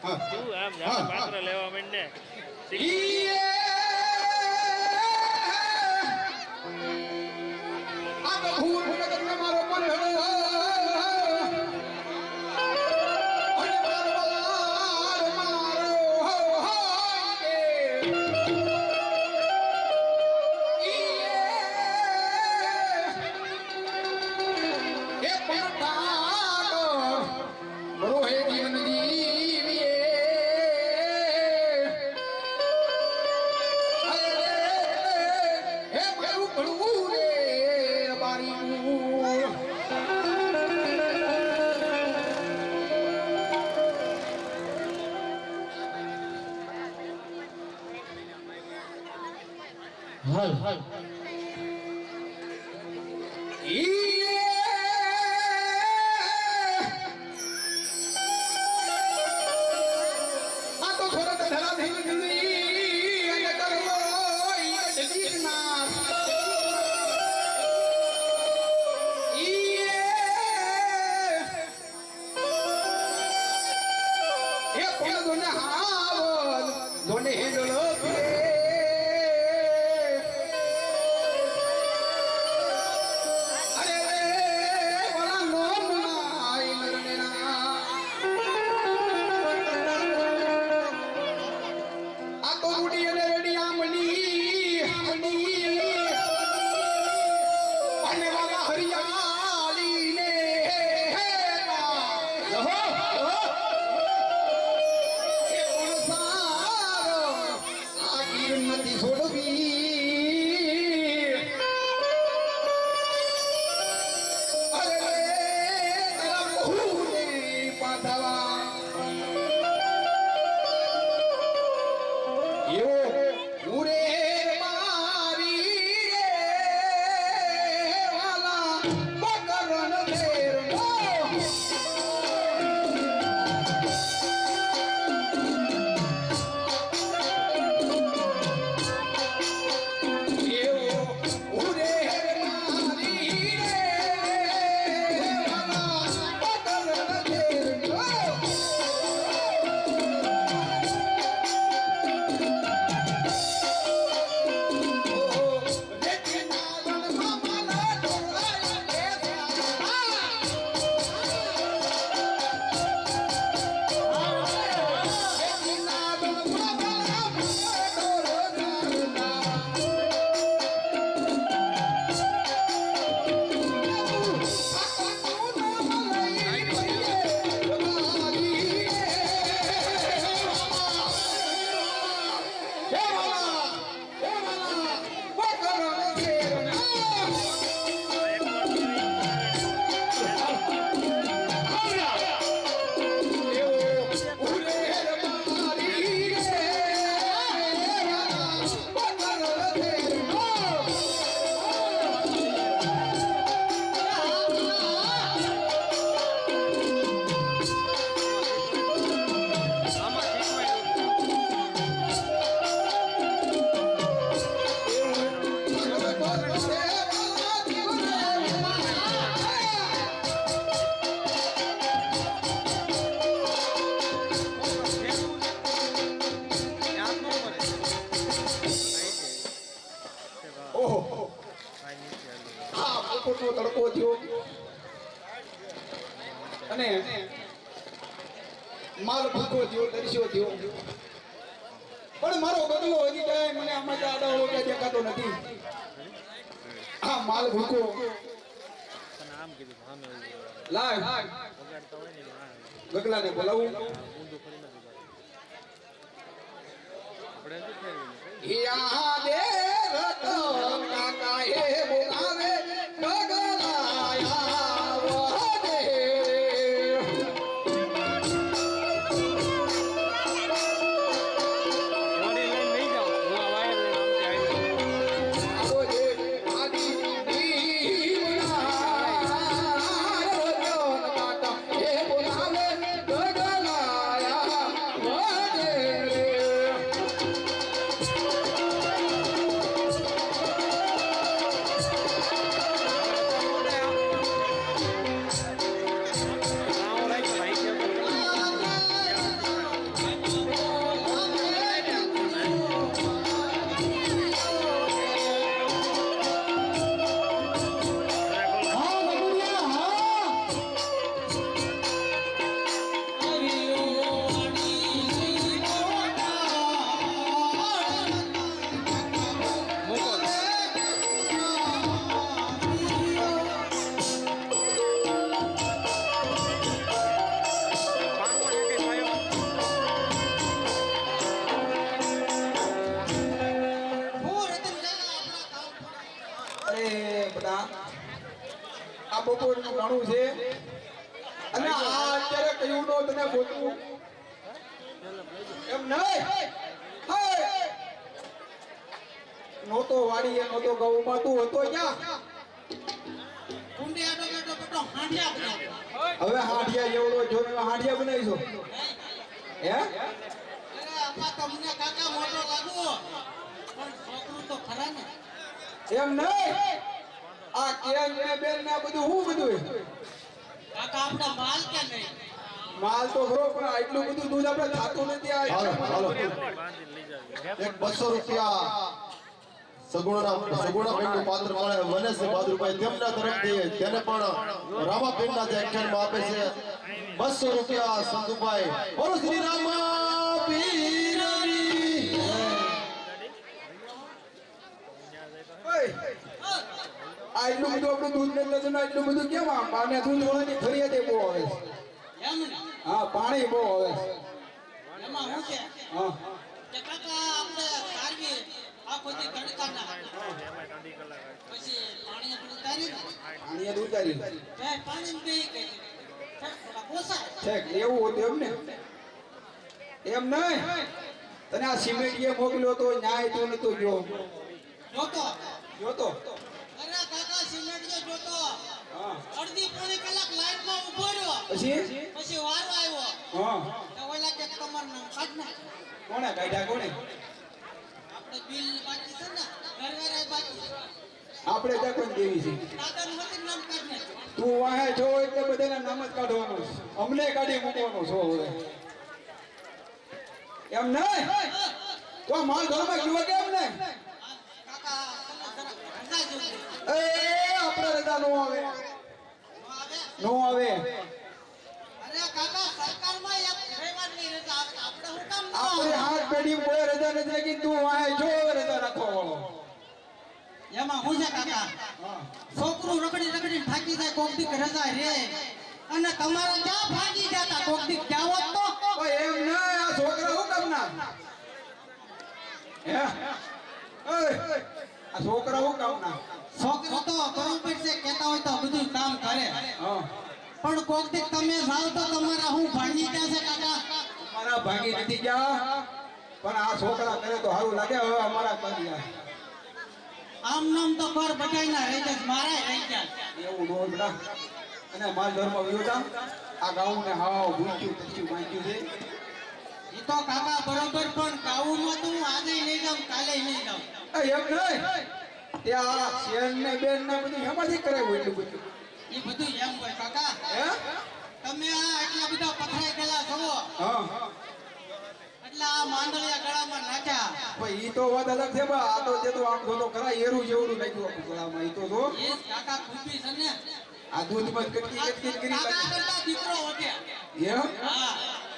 તું આમ જાણે પાત્ર લેવા માંડને હાલ હાલ ઈ वाला हरिया લાગતો નથી. આ માલ ભૂકો લાગ ગગલાને બોલાવું. યા દે. ગોતવું એમ નહીં હે! નહોતો વાડીએ નહોતો ગૌમાં તું હતો. હવે હાંડિયા જેવડો જો હાંડિયા બનાવીશું હે તમને કાકા મોટો લાગુ પણ છોકરું તો ખરા ને એમ નહીં આ કેન ને બેન ને બધું હું બધું કાકા, આપણા માલ કે નહીં માલ તો ખરો પણ આટલું બધું દૂધ આપણે થાતું નથી હાલો એક બસો રૂપિયા. સગુણા સગુણા બેનનું પાત્ર મળે વને બહાદુરભાઈ તેમના તરફથી તેને પણ આખ્યાનમાં આપે છે. બસો રૂપિયા સંતુભાઈ બોલો શ્રી રામા પીરની! આટલું બધું આપણું દૂધ ને લગ્ન આટલું બધું કેમ આમ? પાને દૂધ વાળાની ફરિયાદ બહુ આવે છે એમ ને હા પાણી બહુ આવે. એમાં હું છે? હા. કે કાકા આપણે તડકા ના. પછી પાણી પાણી ઉતારી બે પાણી બે કે છેક એવું હતું એમ ને? એમ નહીં? તને આ સિમેન્ટીએ મોકલ્યો તો ન્યાય તો નતો જો જોતો. જોતો? અરે કાકા સિમેન્ટ જો જોતો. અડધી પોણી કલાક લાઈનમાં ઊભો રહ્યો. પછી? પછી વારો આવ્યો. હા. તો ઓલા કે કમર ના કાઢ ના કોણે? કાઢ્યા કોણે? આપણે બિલ બાકી છે ને ઘરવાળા બાકી આપણે ત્યાં કોણ દેવી છે? તું વાહે છો એટલે બધાના નામ જ કાઢવાનો છે. અમને કાઢી મૂકવાનો છો હવે. એમ નહીં તો માલ ધર્મ ગયો કેમ ને? કાકા એ આપણે રજા નો આવે. નો આવે? નો આવે અરે કાકા સરકારમાં એક રવિવારની રજા આપણે ન હાથ પેઢી કોઈ રજા નથી રાખી. તું વાહે જો રજા રાખો વાળો. એમાં હું છે કાકા? છોકરું રગડી રગડી થાકી જાય કોક દીક રજા રે. અને તમારે ક્યાં ભાગી જતા? કોક દીક જાવો હોત તો. ઓય એમ નહીં આ છોકરા હું? કામ ના આ છોકરા હું કામ ના છોકરો તો બરોબર છે કહેતા હોય તો બધું કામ કરે. હા. પણ કોક દીક તમે જાવ તો તમારા હું ભાગી છે કાકા? મારા ભાગી નથી ગયા પણ આ છોકરા કરે તો સારું લાગે હવે અમારા ગયા. આમ નામ તો ઘર બધાયના રહી જાય મારા રહી ગયા એવું નો બેટા. અને માલ ધર્મ વિયોતા આ ગાઉં ને હાવ ભૂખ્યું તચ્યું માંગ્યું છે. ઈ તો કાકા બરોબર પણ કાઉમાં તો હું આજે નહીં જાઉં કાલે નહીં જાઉં. એ એમ નહીં. ત્યાં આ શેર ને બેન ને બધું એમાંથી કરાવ્યું એટલું બધું. એ બધું એમ હોય કાકા. હે? તમે આ એટલા બધા પથરાઈ ગયેલા છો. હા. એટલે આ માંડળિયા ગળામાં નાખ્યા. ભાઈ ઈ તો વાત અલગ છે બા આ તો જે તો આમ જોતો ખરા એરું જેવડું લાગ્યું આપણું ગળામાં. ઈ તો જો. એ કાકા ખુશી છે ને. આ દૂધમાં જ કેટલી કેટલી કરી કાકા કરતા દીકરો વધે એમ? હા.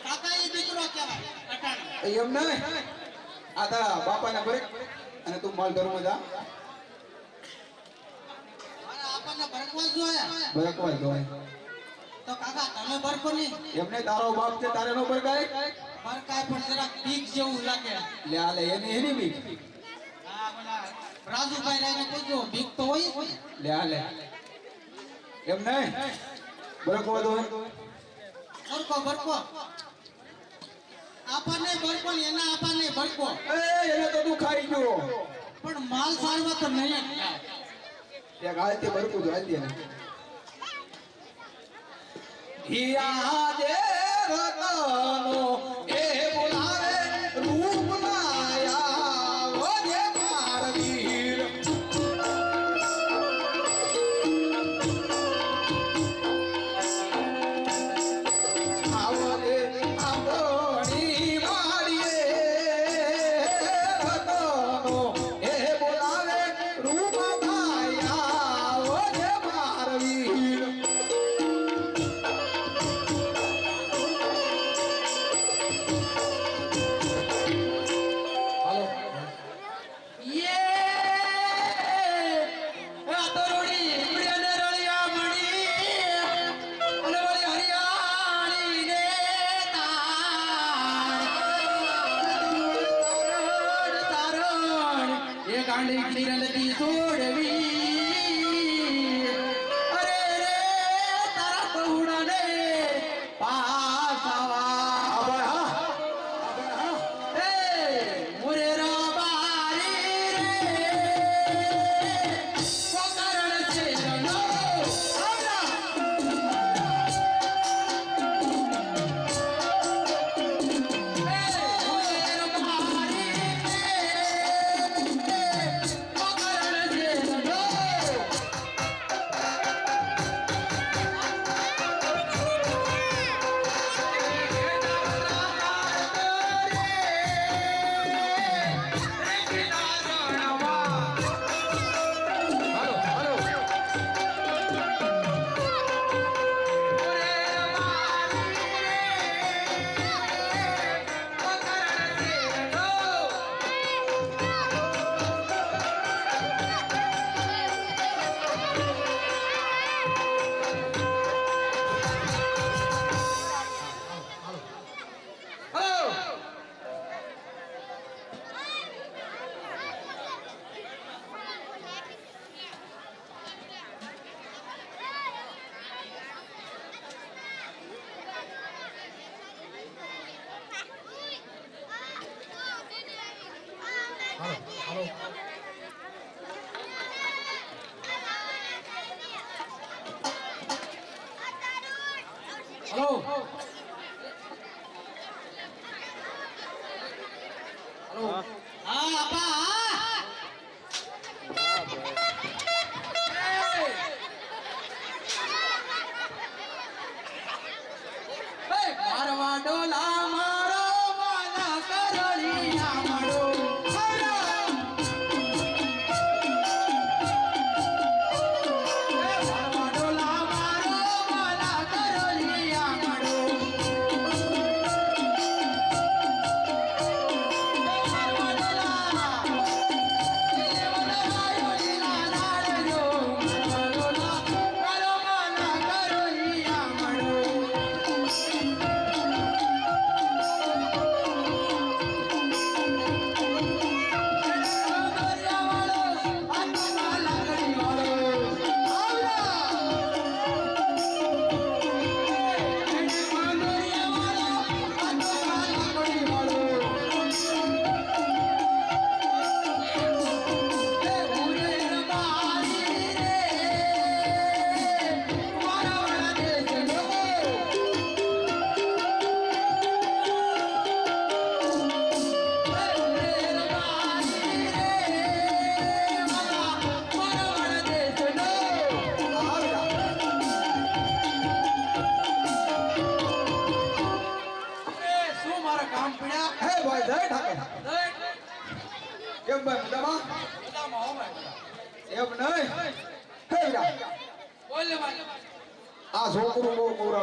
કાકા એ દીકરો કહેવાય અટાણે. એમ નહીં? આ તારા બાપાને ભરે અને તું માલ ધર્મ જા. મારા આપણને બરકવા જ જોઈએ. બરકવા જોય તો કાકા તમે બરકો નહીં. એમને તારો બાપ છે તારે નો બરકાય બરકાય પણ જરાક બીક જેવું લાગે. લે આ લે એની એની બીક? હા બોલા રાજુભાઈ રાયને કહેજો બીક તો હોય? લે આ લે. એમ નહીં? બરકવા દો. બરકો બરકો આપણને બરકો ને એના આપણને બરકો એ એને તો તું ગયો. પણ માલ સારવા તો નહીં જ થાય. તે ગાયતે બરકું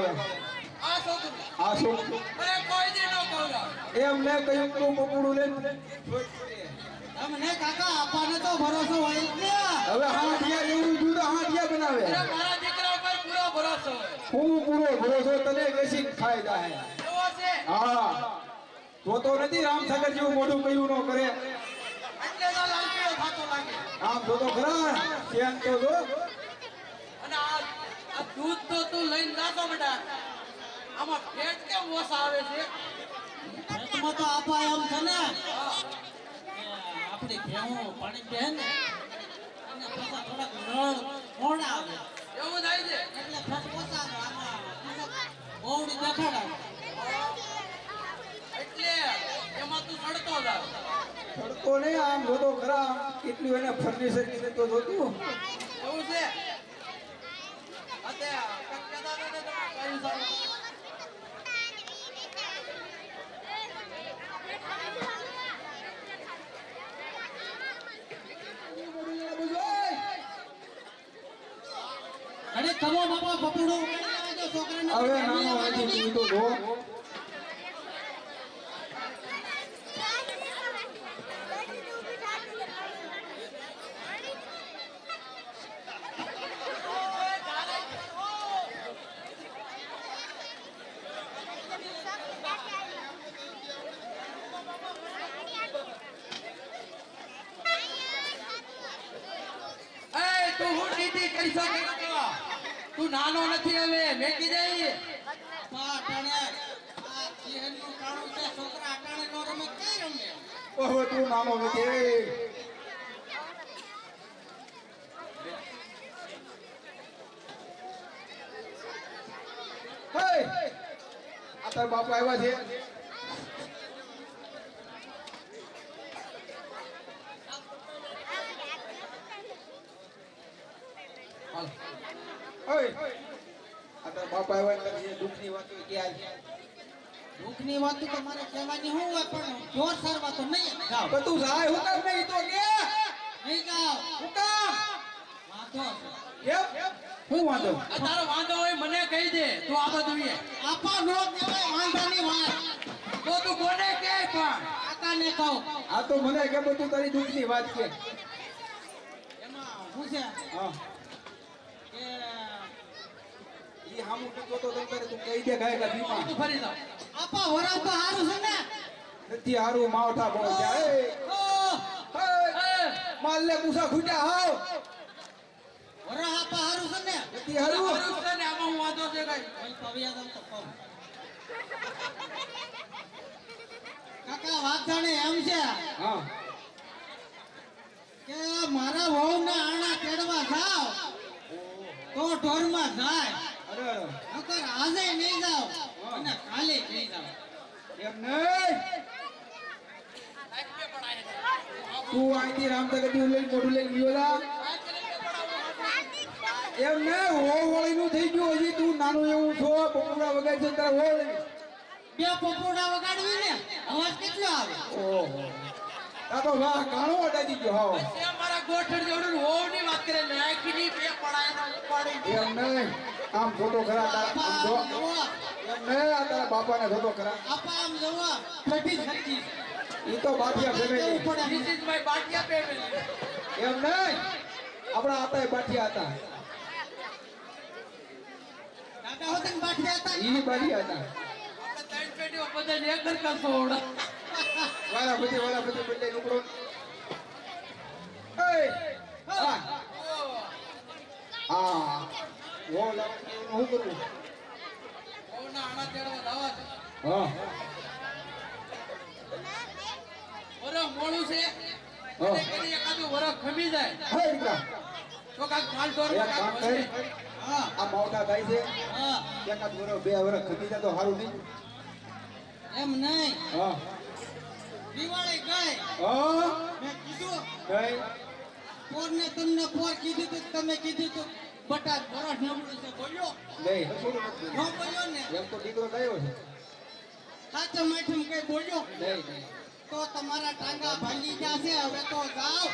આ કહું એમ ને કયું તું પકડું લે તમને કાકા આપવાનો તો ભરોસો હોય ને. હવે હાંડિયા એવું જુદા હાંડિયા બનાવે. મારા દીકરા ઉપર પૂરો ભરોસો હું પૂરો ભરોસો તને બેસી ખાઈ જાય. હા. જોતો નથી રામસાગર જેવું મોઢું કયું ન કરે. આમ તો ખરા. ધ્યાન તો જો. અને આ આ દૂધ તો તું લઈને નાખો બેટા. આમાં ફેટ કેમ ઓછા આવે છે? ખેતમાં તો આપા એમ છે ને. આપણી ભેહું પાણી દે ને અને પાછા થોડાક નળ મોડા આવે એવું થાય છે? એટલે ફેટ ઓછા આવે બહુડી દેખાડાવે એટલે એમાં તું ચડતો જાવ તડકો નહીં આમ જોતો ખરા કેટલું એને ફર્નિચર કીધું તો જોતું? એવું છે અતે કંઈક કહેતા હતા ને તમે કયું સારું? અરે કમો બાપા છોકરાને હવે નાનો નથી તું તો જો એ તું હું નીતિ કરી શકે? તું નાનો નથી હવે, મેકી દે. આપા અટાણે આ નો રમે કઈ રમે? હવે તું નાનો નથી. આ તાર બાપા આવ્યા છે હાલ. ઓય આ તારા બાપા આવ્યા એટલે જે દુઃખની વાત ક્યાં કે આજ દુઃખની વાત તો મારે કહેવાની હોય પણ જોર સરવા તો નહીં તું જાય હું કામ નહીં તો કે? નહીં હું કામ વાંધો કેમ હું વાંધો? તારો વાંધો હોય મને કહી દે તું આ બધું. આપા નો કહેવાય વાંધાની વાત. તો તું કોને કે પણ? કાકાને કહું. આ તો મને કે બધું તારી દુઃખની વાત કે. એમાં શું છે? હા કે ઈ હામું ટકો તો તમ તારે તું કહી દે ગાય કા બીમા તું ફરી જાવ. આપા વરાવ તો હારું છે ને. નથી હારું માવઠા બહુ જાય માલ લે મૂસા ખૂટ્યા હાવ વરાવ આપા હારું છે ને. નથી હારું. ખરું છે ને આમાં હું વાંધો છે કઈ. કોઈ પવ્યા દમ તો કહું કાકા વાત જાણે એમ છે હા. કે મારા વહુના આણા તેડવા જાવ તો ઢોરમાં જાય. નકર આજે નહીં જાવ અને કાલે નહીં જાવ એમ નહીં. તું અહીંથી રામનગરથી લઈને મોઢું લઈને ગયો એમ ને હો વળીનું થઈ ગયું હજી તું નાનું એવું છો બપોરા વગાડ છે તારે હો બે પપોડા વગાડવી ને અવાજ કેટલો આવે? ઓહો. આ તો વાહ કાણો અડાજી ગયો હાવ તે મારા ગોઠણ જેવડું હોવની વાત કરે નાખીની બે પડાયનો ઉપાડી એમ નહીં. આમ જોતો ખરા તારા. આમ જો. આપા એમ નહીં આ તારા બાપાને જોતો ખરા. આપા આમ જોવો. ફટી ફટી ઈ તો ફેમેલી. બાટિયા. એમ નહીં. આપણા હતા બાઠિયા હતા. કાકા હોતે ને બાઠિયા હતા? ઈ બાઠિયા હતા. આપણે ત્રણ પેઢીઓ બધાને એક જ. વારા વારા એય હા હા વો લાવવાનું શું કરવું વહુના આણા તેડવા લાવવા છે. હા વરખ મોડું છે હા. એટલે કરી એકાદું વરખ ખમી જાય હે દીકરા તો કાંઈક માલ ઢોર એક માં કામ કાંઈક કર વધે. હા આ માવઠા થાય છે હા એકાદ વર્ષ બે વર્ષ ખમી જાય તો સારું નહીં? એમ નહીં. હા. દિવાળી ગઈ. હા? મેં કીધું. ગઈ? પોરને તમને પોર કીધું તો તમે કીધું તો બટા બરસ નબળું છે. બોલ્યો. નહીં ન બોલ્યો ને? એમ તો દીકરો ગયો છે. સાચું માઠમ કઈ બોલ્યો? નહીં તો તમારા ટાંગા ભાંગી ગયા છે હવે તો જાઓ.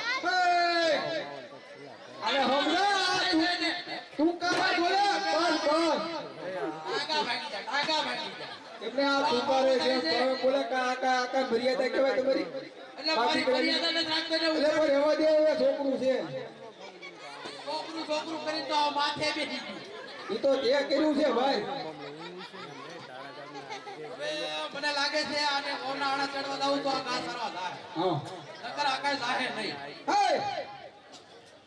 અરે હમણાં તું કામાં બોલે કોણ કોણ આગા ભાગી જા આગા ભાગી જા એમને આ સુપારે જે તમે બોલે કા આકા આકા મર્યાદા કહેવાય તમારી? એટલે મારી મર્યાદા ને રાખતો ને એટલે પણ એવા દે એ છોકરું છે. છોકરું છોકરું કરી તો માથે બેઠી ગયું. એ તો તે કર્યું છે ભાઈ. મને લાગે છે આને કોના આણા ચડવા દઉં તો આ ઘા સરવા થાય. હા. નકર આ કાંઈ નહીં. હે!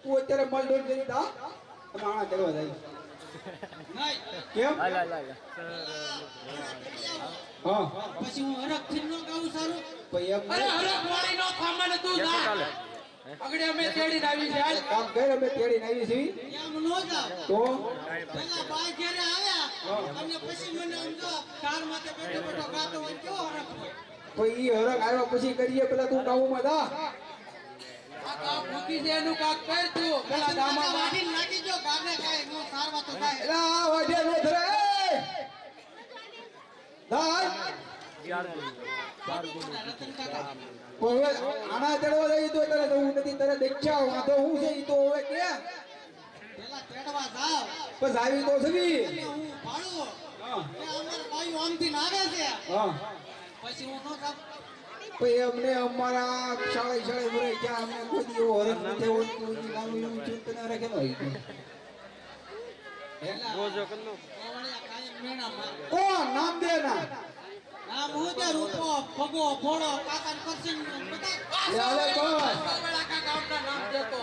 તું અત્યારે મલડોલ કરી દા. આણા ચડવા જાય. કેમ? હા. પછી હું હરખથી નો ગાઉં સારું? ભાઈ એમ અરે હરખ વાળી નો થામાને તું જા અગડે અમે તેડીને આવી છે હાલ કામ કર અમે તેડીને આવી છે એમ નો જા તો? પેલા બાય ઘરે આવ્યા અને પછી મને સમજો કાર માથે બેઠો બેઠો ગાતો હોય કેવો હરખ હોય? ઈ હરક આવ્યા પછી કરીએ પેલા તું ગાઉં માં જા. આ કામ મૂકી છે એનું કાક કર તું. પેલા દામા માથે નાખી દો ગાને કાંઈ સારવા તો થાય. એટલે આ નો ધરે. એ! દાય રતન કાકા પણ હવે આણા ચડવા જાય તો તને જવું નથી તને દેખ્યા વાંધો હું છે ઈ તો હવે કે? પેલા તેડવા જાવ. બસ આવી તો છવી હું ભાડું. હા કે અમારા બાયું આમથી નાવે છે. હા. પછી હું ન જાઉં પછી અમને અમારા શાળા શાળા ભરાઈ ગયા અમને કોઈ એવો હરખ નથી એવું ચિંતન. રોજો કરનો ઓવળિયા કાયમ નામ હું તે રૂપો ભગો ભોળો કાકા કરશન બધા. લે હાલે કોણ પેલા નામ દેતો.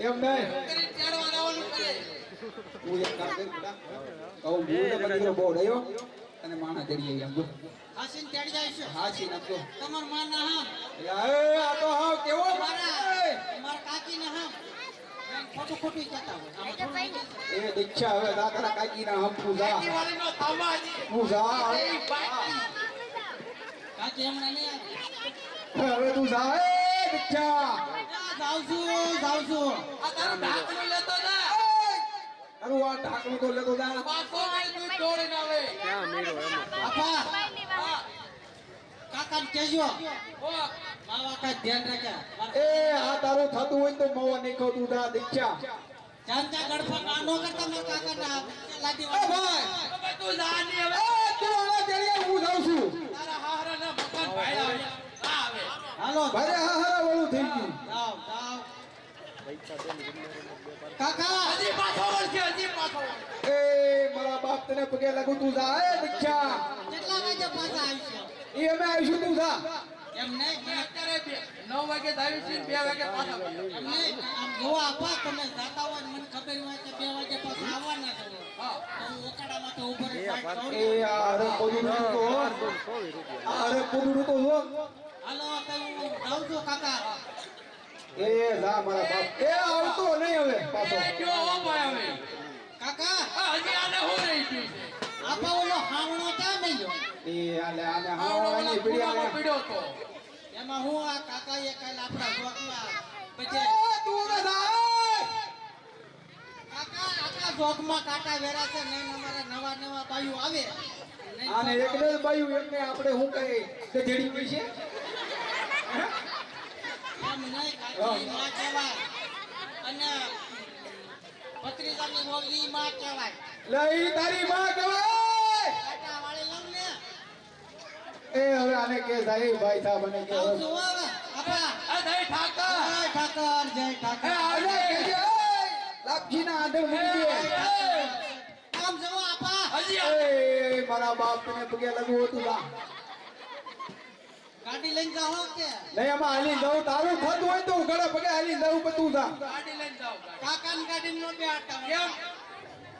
એમ નહીં. કરીને તેડવા જવાનું કરે. હું એક કામ કરી બેટા. કહું હું ને બહુ રહ્યો. અને માણા ચડી જો હાસીન તેડી જાય છે. હાચી નાખજો તમારમાં ના એ આ તો હાવ કેવો મારા મારા કાકી ના એમ ખોટું ખોટું કહેતા હોય એ દીક્ષા હવે કાકી ના કાકી હમણાં નહીં તું જા એ દીક્ષા જાઉં છું જાઉં છું આ તારું ઢાંકણું લેતો જા. તારું આ ઢાંકણું તો લેતો જા. પાછો તું દોડીને આવે ક્યાં મેળો એમ આપા કહેજો. ઓ માવા કાંઈ ધ્યાન રાખ્યા? એ આ તારું થતું હોય તો મવા નહીં તું જા દીક્ષા. ચાંચા ગડફા ના નો કરતા મારા કાકાના લાદી એ ભાઈ! તું જા ની હવે. એ તું આના તેડીએ હું જાઉં છું. તારા હાહરાના મકાન ભાઈ આવે. આવે હાલો. ભાઈ હા હા વાળું થઈ ગયું. કાકા! હજી પાછો વળશે હજી પાછો એ મારા બાપ તને પગે લાગુ તું જા એ દીક્ષા. કેટલા વાગે પાછા આવશો? એ અમે આવીશું તું થા એમ નહીં મેં અત્યારે નવ વાગે દાવી છે બે વાગે પાછા. એમ નહીં આમ આપા તમે જાતા હોય મને ખબર હોય કે બે વાગે પાછા આવવાના છો. હા. હું ઓકાડામાં તો ઊભો રહી એ અરે જો હાલો જાઉં છું કાકા. એ જા મારા બાપ. એ આવતો નહીં હવે પાછો. જો હો ભાઈ હવે કાકા આ હજી આને હું રહી ગયું છે આપા ઓલો હાવણો ક્યાં મળ્યો એ આલે આને આવડો હા ઓલા એની પીડી ખૂણામાં આલે પીડ્યો તો એમાં હું આ કાકાએ કાલ આપણા જોકમાં બજે ઓ તું હવે જા કાકા આપણા જોકમાં કાકા વેરા છે નહીં અમારા નવા નવા બાયું આવે. આને એકને બાયું એમને આપણે શું કહે ગધેડી પૈસે એમ નહીં કાકી માં કહેવાય. અને ભત્રીજાની વહુ માં કહેવાય. લઈ તારી માં કહેવાય કાંટા વાળી લઉં ને એ હવે આને કે સાહેબ ભાઈ સાહેબ અને કે આવું હવે. આપા અ જય ઠાકર. જય ઠાકર જય ઠાકર. આને આવજે. કહેજે લાપસી ના આંધળ મૂકી આમ જવો આપા હજી એ મારા બાપ ને પગે લાગુ હતું જા ગાડી લઈને જાઓ કે. નહીં આમાં હાલી જાઉં તારું થતું હોય તો ઘરે પગે હાલી જાઉં પણ તું જા. ગાડી લઈને જાઓ ગાડી. કાકાની ગાડી નો બેઠા કેમ?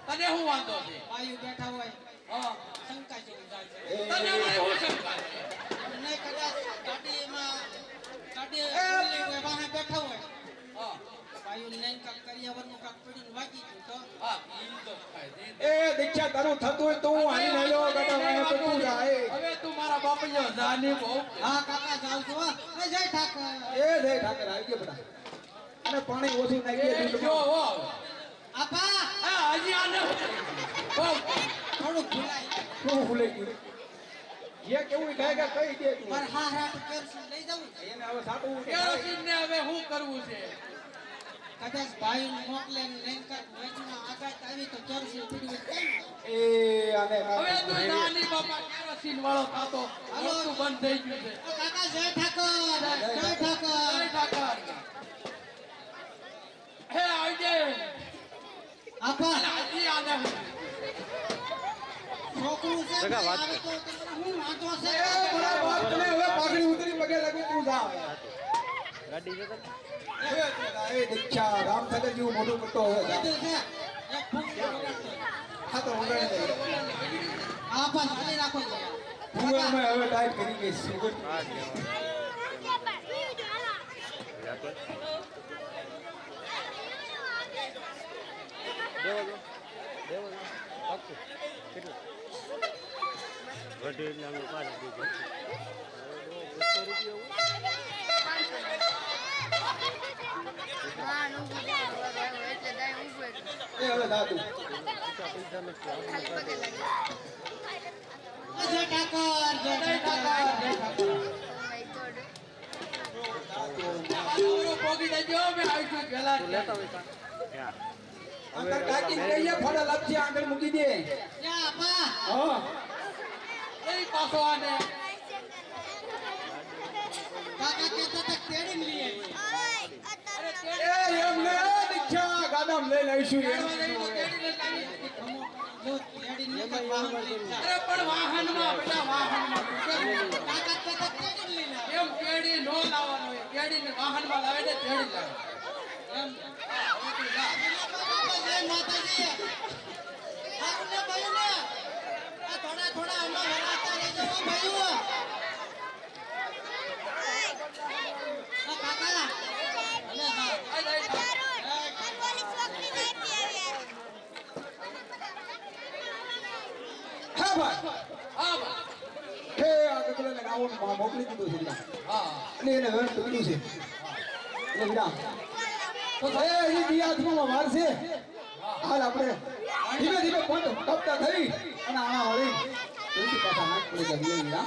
તને શું વાંધો છે? ભાઈ બેઠા હોય. હા. શંકા જેવું જાય છે તને મારે શું શંકા છે કદાચ ગાડીમાં ગાડી ખુલ્લી હોય, વાહે બેઠા હોય હા બાયું લઈને કાંક કરિયાવરનું કાંક પડીને વાગી ગયું તો હા ઈ તો થાય. એ દીક્ષા તારું થતું હોય તો હું હાલી ના જાઉં કાકા વાંહે તું જા હવે તું મારા બાપૈયો જાની બહુ. હા કાકા જાઉં છું એ જય ઠાકર. એ જય ઠાકર આવી ગયા બધા. અને પાણી ઓછું નાખી દે જો આપા. આ હજી આને બહુ થોડું ભૂલાય. શું ભૂલાઈ ગયું. જે કેવું કહે કે કહી દે તું. મારે હા હા તો લઈ જવું એને હવે સાટું કે ને હવે શું કરવું છે? કદાચ ભાઈ મોકલે ને લઈને વેચમાં આઘાત આવી તો કેરોસીન પીડ્યું હોય એ આને હવે તું નાની બાપા કેરોસીન વાળો થતો હાલો. બંધ થઈ ગયું છે. ઓ કાકા જય ઠાકોર. જય ઠાકોર. જય ઠાકર. હે આવજે આપા. હાજી આને સગા વાત હું પાઘડી ઉતરી પગે લાગે તું જા હવે તું એ દીક્ષા રામ ઠાકર જેવું મોટું કરતો હવે. હા તો દે. આપા ચાલી રાખો હું હવે ટાઈટ કરી ગઈ સુગર તું જય ઠાકોર જય ઠાકોર જય ઠાકોર પાછો પોગી દેજો મેં આવીશું પહેલા જ. અંકલ કાકી ફોટા લાગશે આગળ મૂકી દે હા એ પાછો આને કાકા કહેતા હતા કેળીને લઈ આવી. એ એમ. એ દીક્ષા ગાડામ એમ લઈ આવી, વાહન અરે પણ વાહનમાં બેટા વાહનમાં. કાકા કહેતા કેળીને લઈને. એમ કેડી નો લાવવાનો કેડીને વાહનમાં લાવે ને તેડી લાવે. એમ. માતાજી. સારું ને ભાઈઓ ને? આ થોડા થોડા આમાં વરાતા રહેજો હો ભાઈઓ. આ કાકા. ભલે હા. આ લઈ જા. હા ભાઈ હા બા. હે આ ગગલાને ગાવાનું માં મોકલી દીધું છે અને એને વેણ પકડ્યું છે એટલે વિના તો એ વાર છે હાલ આપણે ધીમે ધીમે થઈ અને આણા વળી જલ્દી પાછા નાખ પડી જાય વિના